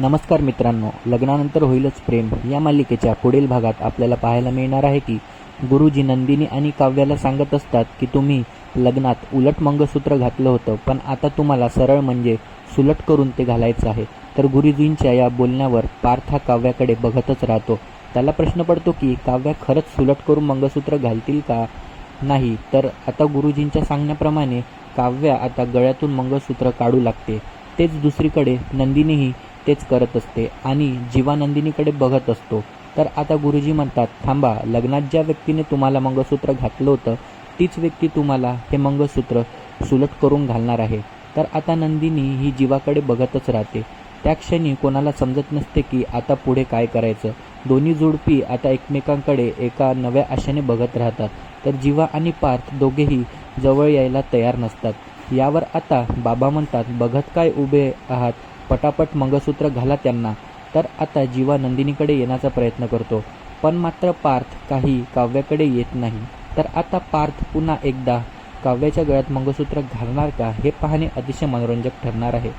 नमस्कार मित्रांनो लग्नानंतर होईलच प्रेम. या मालिकेच्या पुढील भागात आपल्याला पाहायला मिळणार आहे की गुरुजी नंदिनी आणि काव्याला सांगत असतात की तुम्ही लग्नात उलट मंगळसूत्र घातलं होतं पण आता तुम्हाला सरळ म्हणजे सुलट करून ते घालायचं आहे. तर गुरुजींच्या या बोलण्यावर पार्थ हा काव्याकडे बघतच राहतो. त्याला प्रश्न पडतो की काव्या खरंच सुलट करून मंगळसूत्र घालतील का? नाही तर आता गुरुजींच्या सांगण्याप्रमाणे काव्या आता गळ्यातून मंगळसूत्र काढू लागते. तेच दुसरीकडे नंदिनीही तेच करत असते आणि जीवा नंदिनीकडे बघत असतो. तर आता गुरुजी म्हणतात थांबा लग्नात ज्या व्यक्तीने तुम्हाला मंगळसूत्र घातलं होतं तीच व्यक्ती तुम्हाला हे मंगळसूत्र सुलट करून घालणार आहे. तर आता नंदिनी ही जीवाकडे बघतच राहते. त्या क्षणी कोणाला समजत नसते की आता पुढे काय करायचं. दोन्ही जोडपी आता एकमेकांकडे एका नव्या आशेने बघत राहतात. तर जीवा आणि पार्थ दोघेही जवळ यायला तयार नसतात. यावर आता बाबा म्हणतात बघत काय उभे आहात? पटापट मंगळसूत्र घाला त्यांना. तर आता जीवा नंदिनीकडे येण्याचा प्रयत्न करतो. पण मात्र पार्थ काही काव्याकडे येत नाही. तर आता पार्थ पुन्हा एकदा काव्याच्या गळ्यात मंगळसूत्र घालणार का हे पाहणे अतिशय मनोरंजक ठरणार आहे.